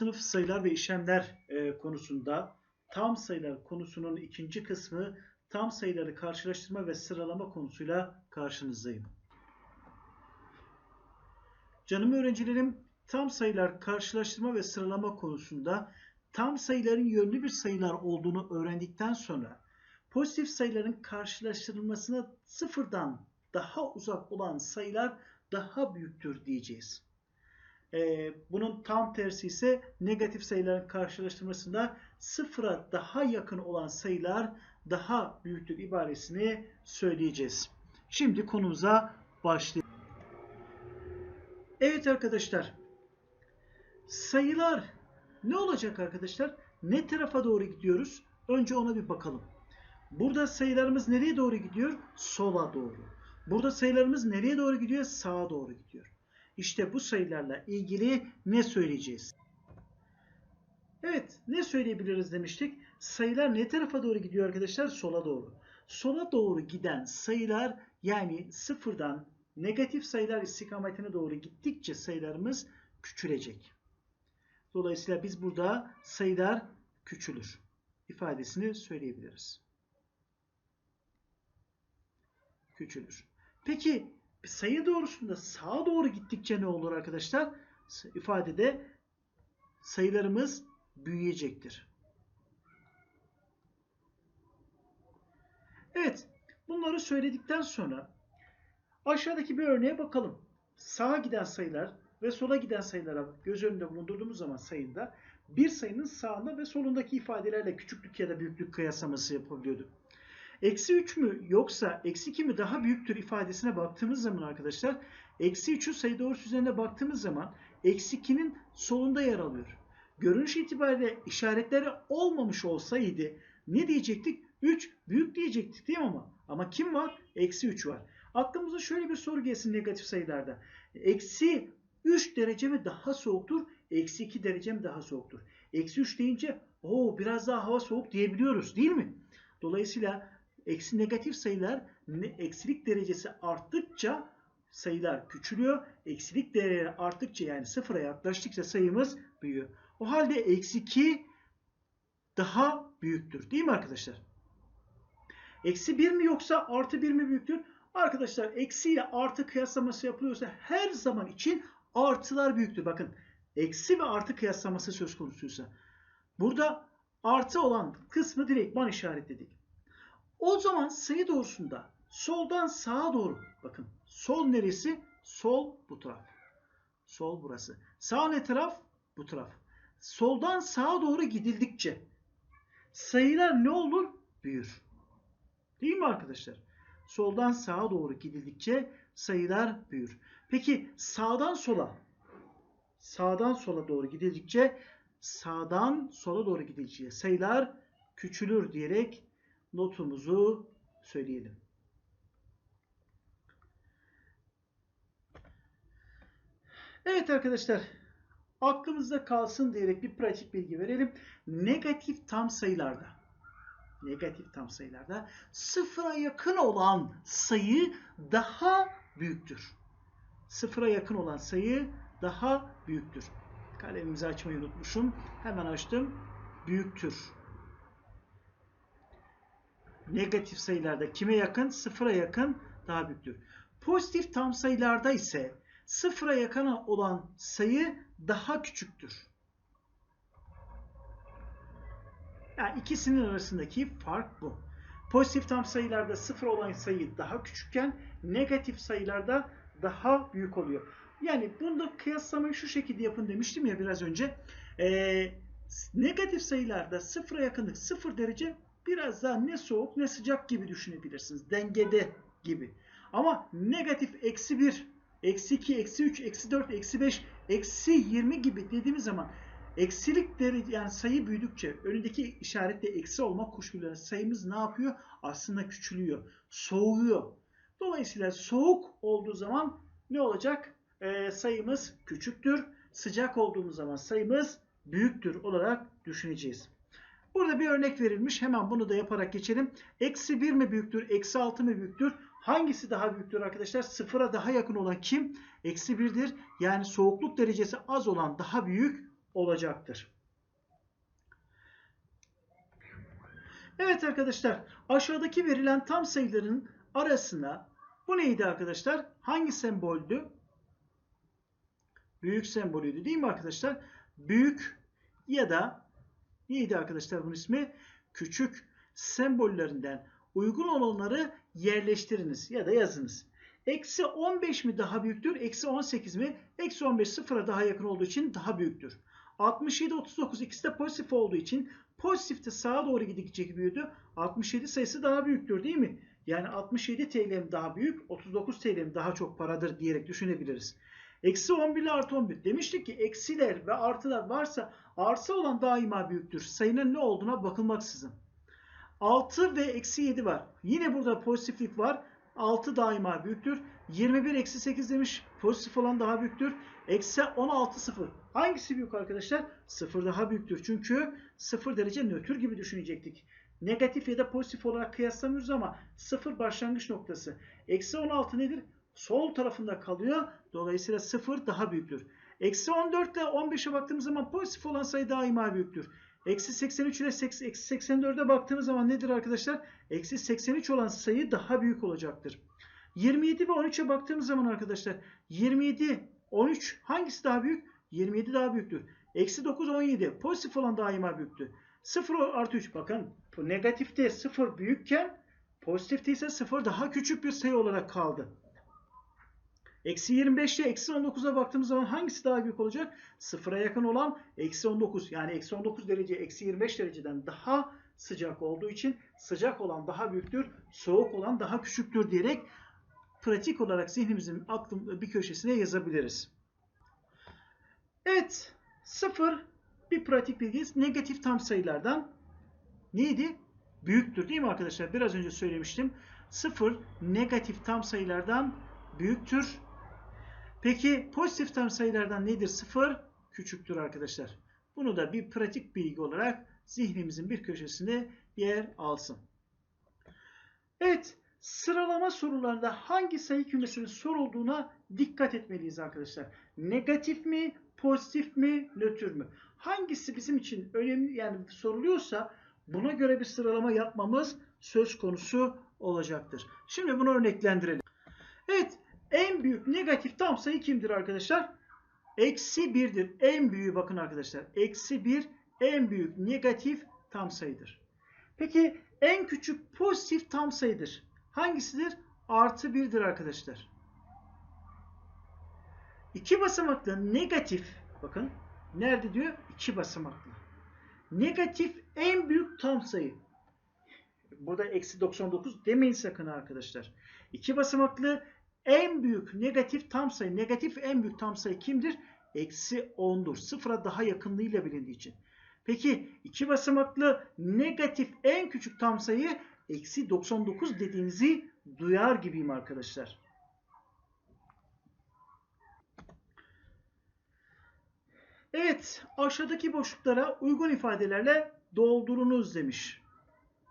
sınıf sayılar ve işlemler e, konusunda tam sayılar konusunun ikinci kısmı tam sayıları karşılaştırma ve sıralama konusuyla karşınızdayım. Canım öğrencilerim tam sayılar karşılaştırma ve sıralama konusunda tam sayıların yönlü bir sayılar olduğunu öğrendikten sonra pozitif sayıların karşılaştırılmasına sıfırdan daha uzak olan sayılar daha büyüktür diyeceğiz. Ee, bunun tam tersi ise negatif sayıların karşılaştırmasında sıfıra daha yakın olan sayılar daha büyüktür ibaresini söyleyeceğiz. Şimdi konumuza başlayalım. Evet arkadaşlar. Sayılar ne olacak arkadaşlar? Ne tarafa doğru gidiyoruz? Önce ona bir bakalım. Burada sayılarımız nereye doğru gidiyor? Sola doğru. Burada sayılarımız nereye doğru gidiyor? Sağa doğru gidiyor. İşte bu sayılarla ilgili ne söyleyeceğiz? Evet, ne söyleyebiliriz demiştik? Sayılar ne tarafa doğru gidiyor arkadaşlar? Sola doğru. Sola doğru giden sayılar yani sıfırdan negatif sayılar istikametine doğru gittikçe sayılarımız küçülecek. Dolayısıyla biz burada sayılar küçülür ifadesini söyleyebiliriz. Küçülür. Peki sayı doğrusunda sağa doğru gittikçe ne olur arkadaşlar? İfadede sayılarımız büyüyecektir. Evet, bunları söyledikten sonra aşağıdaki bir örneğe bakalım. Sağa giden sayılar ve sola giden sayılara göz önünde bulundurduğumuz zaman sayında bir sayının sağında ve solundaki ifadelerle küçüklük ya da büyüklük kıyaslaması yapabiliyorduk. Eksi 3 mü yoksa eksi 2 mi daha büyüktür ifadesine baktığımız zaman arkadaşlar eksi 3'ün sayı doğrusu üzerine baktığımız zaman eksi 2'nin solunda yer alıyor. Görünüş itibariyle işaretleri olmamış olsaydı ne diyecektik? 3 büyük diyecektik değil mi ama? Ama kim var? Eksi 3 var. Aklımıza şöyle bir soru gelsin negatif sayılarda. Eksi 3 derece mi daha soğuktur? Eksi 2 derece mi daha soğuktur? Eksi 3 deyince o biraz daha hava soğuk diyebiliyoruz değil mi? Dolayısıyla eksi negatif sayılar eksilik derecesi arttıkça sayılar küçülüyor. Eksilik değeri arttıkça yani sıfıra yaklaştıkça sayımız büyüyor. O halde eksi 2 daha büyüktür. Değil mi arkadaşlar? Eksi 1 mi yoksa artı 1 mi büyüktür? Arkadaşlar eksi ile artı kıyaslaması yapılıyorsa her zaman için artılar büyüktür. Bakın eksi ve artı kıyaslaması söz konusuysa. Burada artı olan kısmı direktman işaretledik. O zaman sayı doğrusunda soldan sağa doğru bakın sol neresi? Sol bu taraf. Sol burası. Sağ ne taraf? Bu taraf. Soldan sağa doğru gidildikçe sayılar ne olur? Büyür. Değil mi arkadaşlar? Soldan sağa doğru gidildikçe sayılar büyür. Peki sağdan sola sağdan sola doğru gidildikçe sağdan sola doğru gidildikçe sayılar küçülür diyerek notumuzu söyleyelim. Evet arkadaşlar aklımızda kalsın diyerek bir pratik bilgi verelim. Negatif tam sayılarda negatif tam sayılarda sıfıra yakın olan sayı daha büyüktür. Sıfıra yakın olan sayı daha büyüktür. Kalemimizi açmayı unutmuşum. Hemen açtım. Büyüktür negatif sayılarda kime yakın? Sıfıra yakın daha büyüktür. Pozitif tam sayılarda ise sıfıra yakın olan sayı daha küçüktür. Yani ikisinin arasındaki fark bu. Pozitif tam sayılarda sıfır olan sayı daha küçükken negatif sayılarda daha büyük oluyor. Yani bunda kıyaslamayı şu şekilde yapın demiştim ya biraz önce. Ee, negatif sayılarda sıfıra yakınlık sıfır derece biraz daha ne soğuk ne sıcak gibi düşünebilirsiniz. Dengede gibi. Ama negatif eksi 1, eksi 2, eksi 3, eksi 4, eksi 5, eksi 20 gibi dediğimiz zaman eksilik derece yani sayı büyüdükçe önündeki işaretle eksi olmak kuşkuları sayımız ne yapıyor? Aslında küçülüyor. Soğuyor. Dolayısıyla soğuk olduğu zaman ne olacak? Ee, sayımız küçüktür. Sıcak olduğumuz zaman sayımız büyüktür olarak düşüneceğiz. Burada bir örnek verilmiş. Hemen bunu da yaparak geçelim. Eksi 1 mi büyüktür? Eksi 6 mı büyüktür? Hangisi daha büyüktür arkadaşlar? Sıfıra daha yakın olan kim? Eksi 1'dir. Yani soğukluk derecesi az olan daha büyük olacaktır. Evet arkadaşlar aşağıdaki verilen tam sayıların arasına bu neydi arkadaşlar? Hangi semboldü? Büyük sembolüydü değil mi arkadaşlar? Büyük ya da neydi arkadaşlar bunun ismi? Küçük sembollerinden uygun olanları yerleştiriniz ya da yazınız. Eksi 15 mi daha büyüktür? Eksi 18 mi? Eksi 15 sıfıra daha yakın olduğu için daha büyüktür. 67, 39 ikisi de pozitif olduğu için pozitifte sağa doğru gidecek büyüdü. 67 sayısı daha büyüktür değil mi? Yani 67 TL'm daha büyük, 39 TL'm daha çok paradır diyerek düşünebiliriz. Eksi 11 ile artı 11. Demiştik ki eksiler ve artılar varsa arsa olan daima büyüktür. Sayının ne olduğuna bakılmaksızın. 6 ve eksi 7 var. Yine burada pozitiflik var. 6 daima büyüktür. 21 eksi 8 demiş. Pozitif olan daha büyüktür. Eksi 16 0. Hangisi büyük arkadaşlar? 0 daha büyüktür. Çünkü 0 derece nötr gibi düşünecektik. Negatif ya da pozitif olarak kıyaslamıyoruz ama 0 başlangıç noktası. Eksi 16 nedir? Sol tarafında kalıyor. Dolayısıyla 0 daha büyüktür. Eksi 14 ile 15'e baktığımız zaman pozitif olan sayı daima büyüktür. Eksi 83 ile eksi 84'e baktığımız zaman nedir arkadaşlar? Eksi 83 olan sayı daha büyük olacaktır. 27 ve 13'e baktığımız zaman arkadaşlar 27, 13 hangisi daha büyük? 27 daha büyüktür. Eksi 9, 17 pozitif olan daima büyüktür. 0 artı 3 bakın negatifte 0 büyükken pozitifte ise 0 daha küçük bir sayı olarak kaldı. Eksi 25 ile eksi 19'a baktığımız zaman hangisi daha büyük olacak? Sıfıra yakın olan eksi 19. Yani eksi 19 derece eksi 25 dereceden daha sıcak olduğu için sıcak olan daha büyüktür, soğuk olan daha küçüktür diyerek pratik olarak zihnimizin aklın bir köşesine yazabiliriz. Evet, sıfır bir pratik bilginiz negatif tam sayılardan neydi? Büyüktür değil mi arkadaşlar? Biraz önce söylemiştim. Sıfır negatif tam sayılardan büyüktür. Peki pozitif tam sayılardan nedir? Sıfır küçüktür arkadaşlar. Bunu da bir pratik bilgi olarak zihnimizin bir köşesinde yer alsın. Evet, sıralama sorularında hangi sayı kümesinin sorulduğuna dikkat etmeliyiz arkadaşlar. Negatif mi, pozitif mi, nötr mü? Hangisi bizim için önemli yani soruluyorsa buna göre bir sıralama yapmamız söz konusu olacaktır. Şimdi bunu örneklendirelim. Evet, en büyük negatif tam sayı kimdir arkadaşlar? Eksi 1'dir. En büyüğü bakın arkadaşlar. Eksi 1 en büyük negatif tam sayıdır. Peki en küçük pozitif tam sayıdır. Hangisidir? Artı 1'dir arkadaşlar. İki basamaklı negatif bakın nerede diyor? İki basamaklı. Negatif en büyük tam sayı. Burada eksi 99 demeyin sakın arkadaşlar. İki basamaklı en büyük negatif tam sayı, negatif en büyük tam sayı kimdir? Eksi 10'dur. Sıfıra daha yakınlığıyla bilindiği için. Peki iki basamaklı negatif en küçük tam sayı eksi 99 dediğinizi duyar gibiyim arkadaşlar. Evet aşağıdaki boşluklara uygun ifadelerle doldurunuz demiş.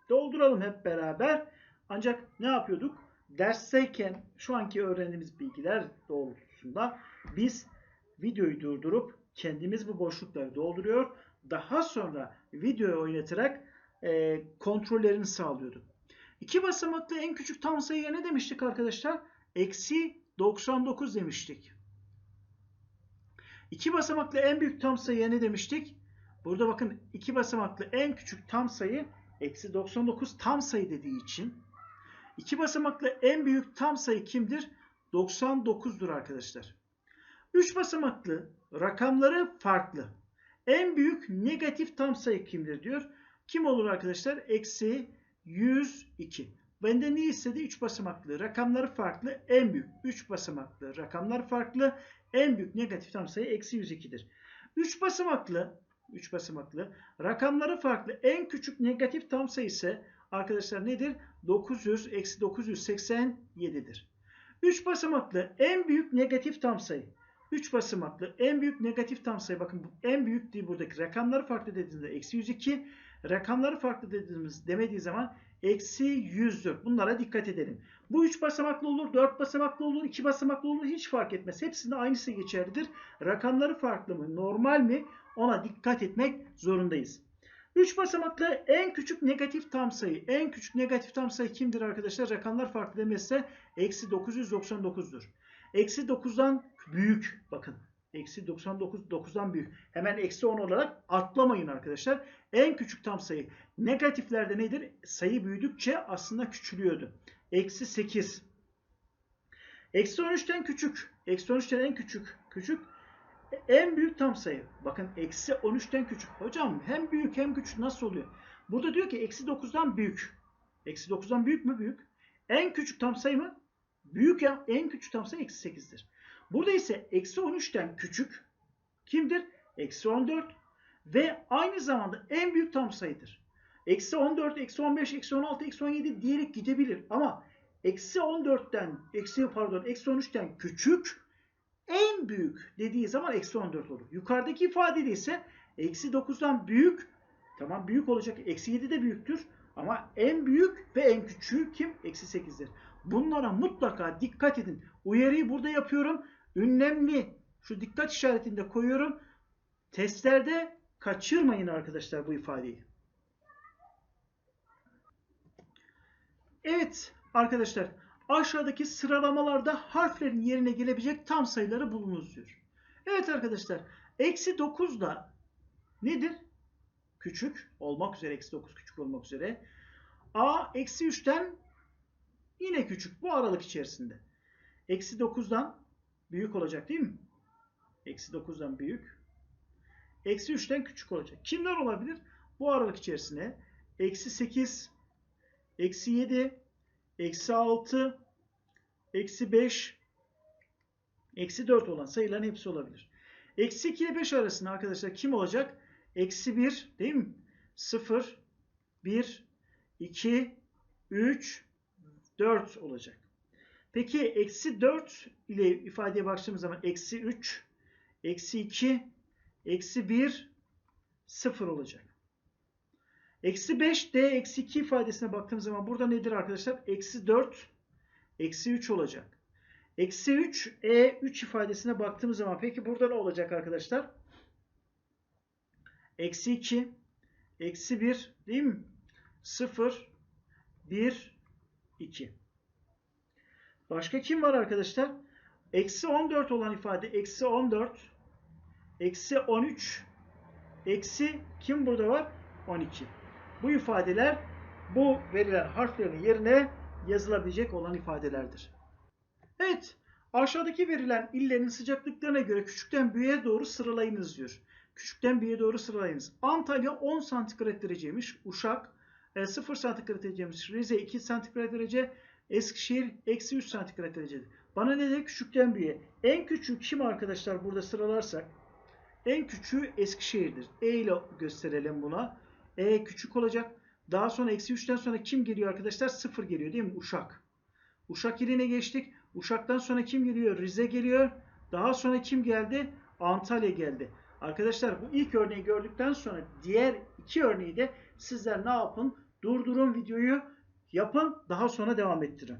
Dolduralım hep beraber. Ancak ne yapıyorduk? Dersteyken şu anki öğrendiğimiz bilgiler doğrultusunda biz videoyu durdurup kendimiz bu boşlukları dolduruyor. Daha sonra videoyu oynatarak e, kontrollerini sağlıyorduk. İki basamaklı en küçük tam sayıya ne demiştik arkadaşlar? Eksi 99 demiştik. İki basamaklı en büyük tam sayıya ne demiştik? Burada bakın iki basamaklı en küçük tam sayı eksi 99 tam sayı dediği için iki basamaklı en büyük tam sayı kimdir? 99'dur arkadaşlar. Üç basamaklı rakamları farklı. En büyük negatif tam sayı kimdir diyor. Kim olur arkadaşlar? Eksi 102. Bende ne istedi? 3 basamaklı. Rakamları farklı. En büyük 3 basamaklı. Rakamlar farklı. En büyük negatif tam sayı eksi 102'dir. 3 basamaklı 3 basamaklı. Rakamları farklı. En küçük negatif tam sayı ise arkadaşlar nedir? 900 eksi 987'dir. 3 basamaklı en büyük negatif tam sayı. 3 basamaklı en büyük negatif tam sayı. Bakın en büyük değil buradaki. Rakamları farklı dediğimizde eksi 102. Rakamları farklı dediğimiz demediği zaman eksi 100'dür. Bunlara dikkat edelim. Bu 3 basamaklı olur, 4 basamaklı olur, 2 basamaklı olur hiç fark etmez. Hepsinde aynısı geçerlidir. Rakamları farklı mı, normal mi ona dikkat etmek zorundayız. 3 basamaklı en küçük negatif tam sayı. En küçük negatif tam sayı kimdir arkadaşlar? Rakamlar farklı demezse eksi 999'dur. Eksi 9'dan büyük bakın. Eksi 99 9'dan büyük. Hemen eksi 10 olarak atlamayın arkadaşlar. En küçük tam sayı. Negatiflerde nedir? Sayı büyüdükçe aslında küçülüyordu. Eksi 8. Eksi 13'ten küçük. Eksi 13'ten en küçük. Küçük. En büyük tam sayı. Bakın eksi 13'ten küçük. Hocam hem büyük hem küçük nasıl oluyor? Burada diyor ki eksi 9'dan büyük. Eksi 9'dan büyük mü? Büyük. En küçük tam sayı mı? Büyük ya en küçük tam sayı eksi 8'dir. Burada ise eksi 13'ten küçük kimdir? Eksi 14 ve aynı zamanda en büyük tam sayıdır. Eksi 14, eksi 15, eksi 16, eksi 17 diyerek gidebilir. Ama eksi 14'ten, eksi pardon, eksi 13'ten küçük en büyük dediği zaman eksi 14 olur. Yukarıdaki ifadede ise eksi 9'dan büyük, tamam büyük olacak, eksi 7 de büyüktür. Ama en büyük ve en küçüğü kim? Eksi 8'dir. Bunlara mutlaka dikkat edin. Uyarıyı burada yapıyorum. Ünlemli şu dikkat işaretini de koyuyorum. Testlerde kaçırmayın arkadaşlar bu ifadeyi. Evet arkadaşlar aşağıdaki sıralamalarda harflerin yerine gelebilecek tam sayıları bulunuz diyor. Evet arkadaşlar eksi 9 da nedir? Küçük olmak üzere eksi 9 küçük olmak üzere. A eksi 3'ten yine küçük bu aralık içerisinde. Eksi 9'dan büyük olacak değil mi? Eksi 9'dan büyük. Eksi 3'ten küçük olacak. Kimler olabilir? Bu aralık içerisine eksi 8, eksi 7, eksi 6, eksi 5, eksi 4 olan sayıların hepsi olabilir. Eksi 2 ile 5 arasında arkadaşlar kim olacak? Eksi 1 değil mi? 0, 1, 2, 3, 4 olacak. Peki eksi 4 ile ifadeye baktığımız zaman eksi 3, eksi 2, eksi 1, 0 olacak. Eksi 5 d eksi 2 ifadesine baktığımız zaman burada nedir arkadaşlar? Eksi 4, eksi 3 olacak. Eksi 3 e 3 ifadesine baktığımız zaman peki burada ne olacak arkadaşlar? Eksi 2, eksi 1 değil mi? 0, 1, 2. Başka kim var arkadaşlar? Eksi 14 olan ifade eksi 14, eksi 13, eksi kim burada var? 12. Bu ifadeler bu verilen harflerin yerine yazılabilecek olan ifadelerdir. Evet, aşağıdaki verilen illerin sıcaklıklarına göre küçükten büyüğe doğru sıralayınız diyor. Küçükten büyüğe doğru sıralayınız. Antalya 10 santigrat dereceymiş. Uşak 0 santigrat dereceymiş. Rize 2 santigrat derece. Eskişehir eksi 3 santigrat derecede. Bana ne de küçükten büyüğe. En küçük kim arkadaşlar burada sıralarsak? En küçüğü Eskişehir'dir. E ile gösterelim buna. E küçük olacak. Daha sonra eksi 3'ten sonra kim geliyor arkadaşlar? 0 geliyor değil mi? Uşak. Uşak yerine geçtik. Uşak'tan sonra kim geliyor? Rize geliyor. Daha sonra kim geldi? Antalya geldi. Arkadaşlar bu ilk örneği gördükten sonra diğer iki örneği de sizler ne yapın? Durdurun videoyu yapın. Daha sonra devam ettirin.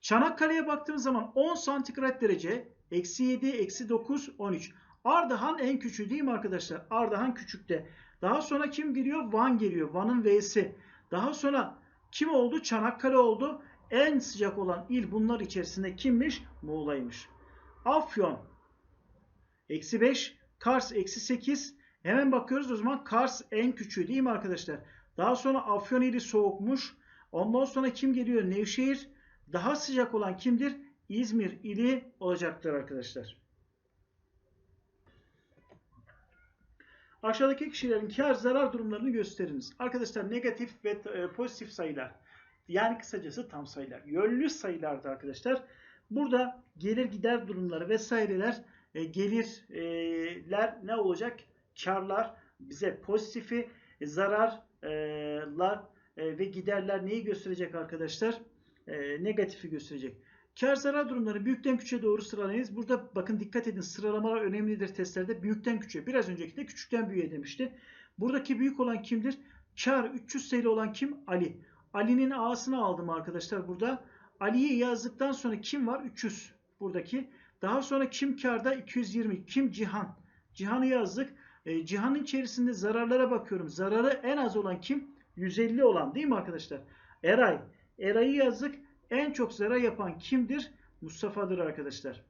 Çanakkale'ye baktığımız zaman 10 santigrat derece, eksi 7, eksi 9, 13. Ardahan en küçüğü değil mi arkadaşlar? Ardahan küçükte. Daha sonra kim geliyor? Van geliyor. Van'ın V'si. Daha sonra kim oldu? Çanakkale oldu. En sıcak olan il bunlar içerisinde kimmiş? Muğla'ymış. Afyon. Eksi 5. Kars eksi 8. Hemen bakıyoruz o zaman Kars en küçüğü değil mi arkadaşlar? Daha sonra Afyon ili soğukmuş. Ondan sonra kim geliyor? Nevşehir. Daha sıcak olan kimdir? İzmir ili olacaktır arkadaşlar. Aşağıdaki kişilerin kar zarar durumlarını gösteriniz. Arkadaşlar negatif ve e, pozitif sayılar. Yani kısacası tam sayılar. Yönlü sayılardı arkadaşlar. Burada gelir gider durumları vesaireler e, gelirler ne olacak? Karlar bize pozitifi, e, zararlar ve giderler neyi gösterecek arkadaşlar? Negatifi gösterecek. Kar zarar durumları büyükten küçüğe doğru sıralayınız. Burada bakın dikkat edin sıralamalar önemlidir testlerde. Büyükten küçüğe. Biraz önceki de küçükten büyüğe demişti. Buradaki büyük olan kimdir? Kar 300 TL olan kim? Ali. Ali'nin A'sını aldım arkadaşlar burada. Ali'yi yazdıktan sonra kim var? 300 buradaki. Daha sonra kim karda? 220. Kim? Cihan. Cihan'ı yazdık. E, Cihan'ın içerisinde zararlara bakıyorum. Zararı en az olan kim? 150 olan değil mi arkadaşlar? Eray. Eray'ı yazdık. En çok zarar yapan kimdir? Mustafa'dır arkadaşlar.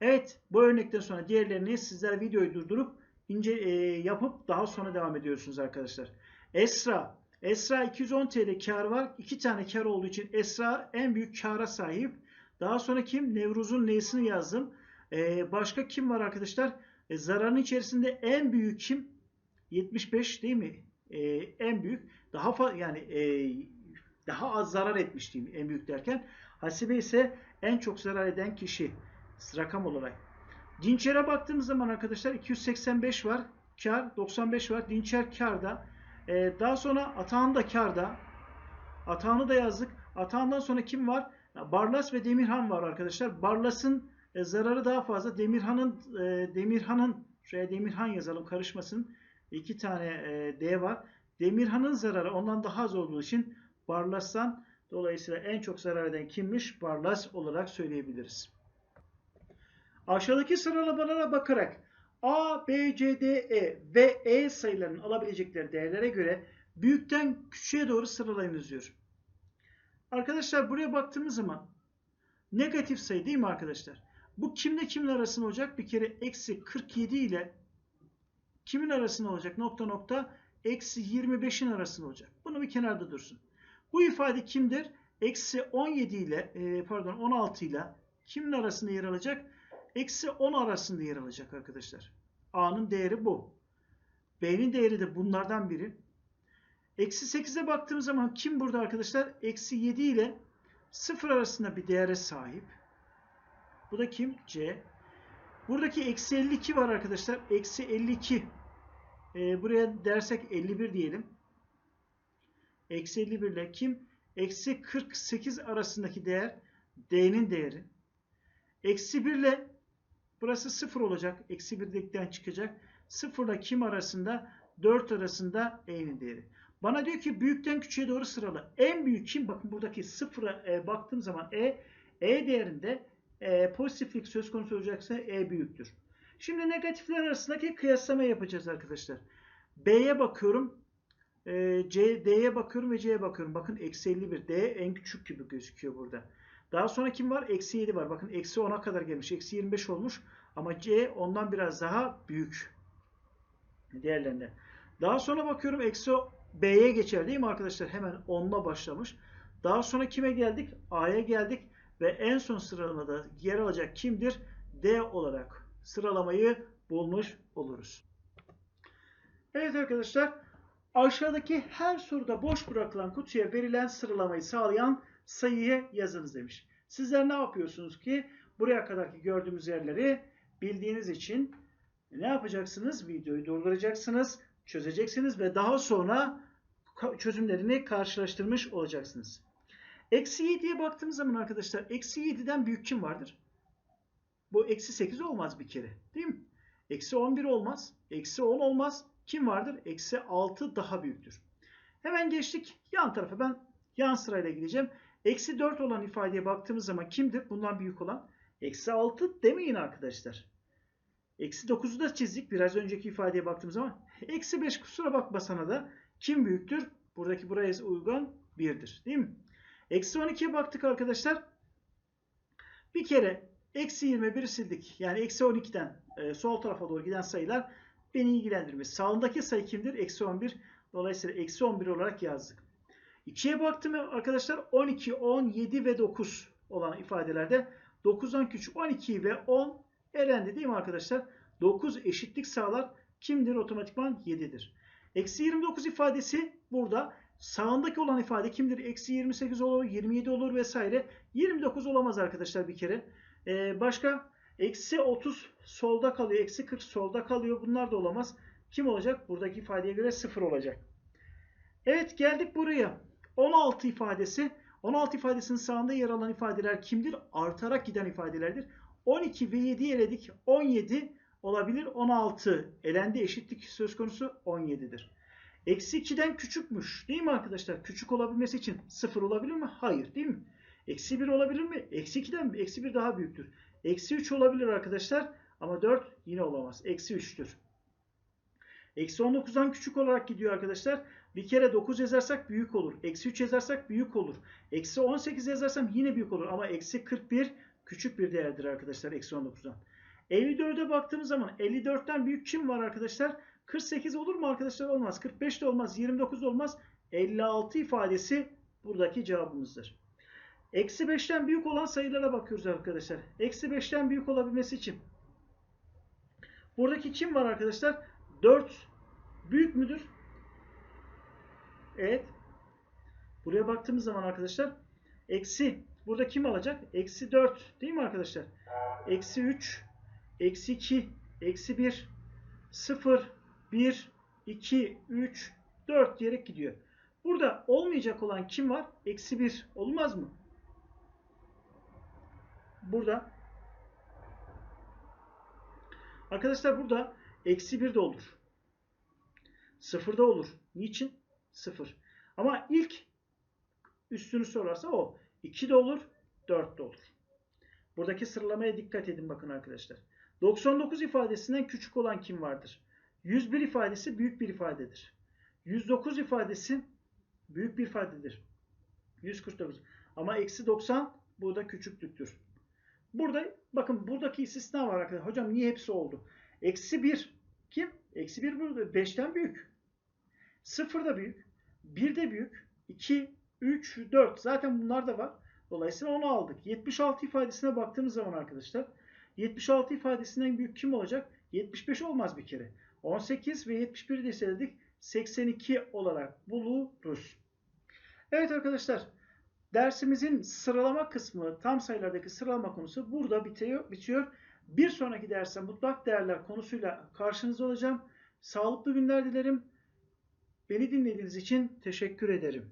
Evet bu örnekten sonra diğerlerini sizler videoyu durdurup ince e, yapıp daha sonra devam ediyorsunuz arkadaşlar. Esra. Esra 210 TL kar var. 2 tane kar olduğu için Esra en büyük kara sahip. Daha sonra kim? Nevruz'un neysini yazdım. E, başka kim var arkadaşlar? E, zararın içerisinde en büyük kim? 75 değil mi? E, en büyük. Daha fazla yani e, daha az zarar etmiş diyeyim en büyük derken. Hasibe ise en çok zarar eden kişi rakam olarak. Dinçer'e baktığımız zaman arkadaşlar 285 var. Kar 95 var. Dinçer karda. Ee, daha sonra Atahan da karda. Atahan'ı da yazdık. Atahan'dan sonra kim var? Barlas ve Demirhan var arkadaşlar. Barlas'ın e, zararı daha fazla. Demirhan'ın e, Demirhan'ın şuraya Demirhan yazalım karışmasın. İki tane e, D var. Demirhan'ın zararı ondan daha az olduğu için Barlas'tan dolayısıyla en çok zarar eden kimmiş? Barlas olarak söyleyebiliriz. Aşağıdaki sıralamalara bakarak A, B, C, D, E ve E sayılarının alabilecekleri değerlere göre büyükten küçüğe doğru sıralayınız diyor. Arkadaşlar buraya baktığımız zaman negatif sayı değil mi arkadaşlar? Bu kimle kimin arasında olacak? Bir kere eksi 47 ile kimin arasında olacak? Nokta nokta eksi 25'in arasında olacak. Bunu bir kenarda dursun. Bu ifade kimdir? Eksi 17 ile e, pardon 16 ile kimin arasında yer alacak? Eksi 10 arasında yer alacak arkadaşlar. A'nın değeri bu. B'nin değeri de bunlardan biri. Eksi 8'e baktığımız zaman kim burada arkadaşlar? Eksi 7 ile 0 arasında bir değere sahip. Bu da kim? C. Buradaki eksi 52 var arkadaşlar. Eksi 52. Ee, buraya dersek 51 diyelim. Eksi 51 ile kim? Eksi 48 arasındaki değer D'nin değeri. Eksi 1 ile burası 0 olacak. Eksi 1'den çıkacak. 0 ile kim arasında? 4 arasında E'nin değeri. Bana diyor ki büyükten küçüğe doğru sırala. En büyük kim? Bakın buradaki 0'a e, baktığım zaman E, E değerinde e, pozitiflik söz konusu olacaksa E büyüktür. Şimdi negatifler arasındaki kıyaslama yapacağız arkadaşlar. B'ye bakıyorum. E, C, D'ye bakıyorum ve C'ye bakıyorum. Bakın eksi 51. D en küçük gibi gözüküyor burada. Daha sonra kim var? Eksi 7 var. Bakın eksi 10'a kadar gelmiş. Eksi 25 olmuş. Ama C ondan biraz daha büyük. Diğerlerine. Daha sonra bakıyorum eksi B'ye geçer değil mi arkadaşlar? Hemen 10'la başlamış. Daha sonra kime geldik? A'ya geldik. Ve en son sıralamada yer alacak kimdir? D olarak sıralamayı bulmuş oluruz. Evet arkadaşlar. Aşağıdaki her soruda boş bırakılan kutuya verilen sıralamayı sağlayan sayıyı yazınız demiş. Sizler ne yapıyorsunuz ki buraya kadarki gördüğümüz yerleri bildiğiniz için ne yapacaksınız? Videoyu durduracaksınız, çözeceksiniz ve daha sonra çözümlerini karşılaştırmış olacaksınız. Eksi 7'ye baktığımız zaman arkadaşlar eksi 7'den büyük kim vardır? Bu eksi 8 olmaz bir kere değil mi? Eksi 11 olmaz. Eksi 10 olmaz. Kim vardır? Eksi 6 daha büyüktür. Hemen geçtik. Yan tarafa ben yan sırayla gideceğim. Eksi 4 olan ifadeye baktığımız zaman kimdir? Bundan büyük olan. Eksi 6 demeyin arkadaşlar. Eksi 9'u da çizdik. Biraz önceki ifadeye baktığımız zaman. Eksi 5 kusura bakma sana da. Kim büyüktür? Buradaki buraya uygun 1'dir. Değil mi? Eksi 12'ye baktık arkadaşlar. Bir kere eksi 21'i sildik. Yani eksi 12'den e, sol tarafa doğru giden sayılar beni ilgilendirmez. Sağındaki sayı kimdir? Eksi 11. Dolayısıyla eksi 11 olarak yazdık. 2'ye baktım arkadaşlar 12, 17 ve 9 olan ifadelerde 9'dan küçük 12 ve 10 elendi değil mi arkadaşlar? 9 eşitlik sağlar. Kimdir? Otomatikman 7'dir. Eksi 29 ifadesi burada. Sağındaki olan ifade kimdir? Eksi 28 olur, 27 olur vesaire. 29 olamaz arkadaşlar bir kere. Ee, başka? Eksi 30 solda kalıyor. Eksi 40 solda kalıyor. Bunlar da olamaz. Kim olacak? Buradaki ifadeye göre 0 olacak. Evet geldik buraya. 16 ifadesi. 16 ifadesinin sağında yer alan ifadeler kimdir? Artarak giden ifadelerdir. 12 ve 7'yi eledik. 17 olabilir. 16 elendi eşitlik söz konusu 17'dir. Eksi 2'den küçükmüş. Değil mi arkadaşlar? Küçük olabilmesi için 0 olabilir mi? Hayır. Değil mi? Eksi 1 olabilir mi? Eksi 2'den mi? Eksi 1 daha büyüktür. Eksi 3 olabilir arkadaşlar. Ama 4 yine olamaz. Eksi 3'tür. Eksi 19'dan küçük olarak gidiyor arkadaşlar. Bir kere 9 yazarsak büyük olur. Eksi 3 yazarsak büyük olur. Eksi 18 yazarsam yine büyük olur. Ama eksi 41 küçük bir değerdir arkadaşlar. Eksi 19'dan. 54'e baktığımız zaman 54'ten büyük kim var arkadaşlar? 48 olur mu arkadaşlar? Olmaz. 45 de olmaz. 29 de olmaz. 56 ifadesi buradaki cevabımızdır. Eksi 5'ten büyük olan sayılara bakıyoruz arkadaşlar. Eksi 5'ten büyük olabilmesi için. Buradaki kim var arkadaşlar? 4 büyük müdür? Evet. Buraya baktığımız zaman arkadaşlar eksi burada kim alacak? Eksi 4 değil mi arkadaşlar? Eksi 3 eksi 2 eksi 1 0 1 2 3 4 diyerek gidiyor. Burada olmayacak olan kim var? Eksi 1 olmaz mı? Burada arkadaşlar burada eksi 1 de olur. 0 da olur. Niçin? 0. Ama ilk üstünü sorarsa o. 2 de olur, 4 de olur. Buradaki sıralamaya dikkat edin bakın arkadaşlar. 99 ifadesinden küçük olan kim vardır? 101 ifadesi büyük bir ifadedir. 109 ifadesi büyük bir ifadedir. 149. Ama eksi 90 burada küçüklüktür. Burada bakın buradaki istisna var arkadaşlar. Hocam niye hepsi oldu? Eksi 1 kim? Eksi 1 burada 5'ten büyük. 0 da büyük. 1 de büyük. 2, 3, 4. Zaten bunlar da var. Dolayısıyla onu aldık. 76 ifadesine baktığımız zaman arkadaşlar 76 ifadesinden büyük kim olacak? 75 olmaz bir kere. 18 ve 71'i de hisseledik. 82 olarak buluruz. Evet arkadaşlar dersimizin sıralama kısmı tam sayılardaki sıralama konusu burada bitiyor. bitiyor. Bir sonraki derste mutlak değerler konusuyla karşınızda olacağım. Sağlıklı günler dilerim. Beni dinlediğiniz için teşekkür ederim.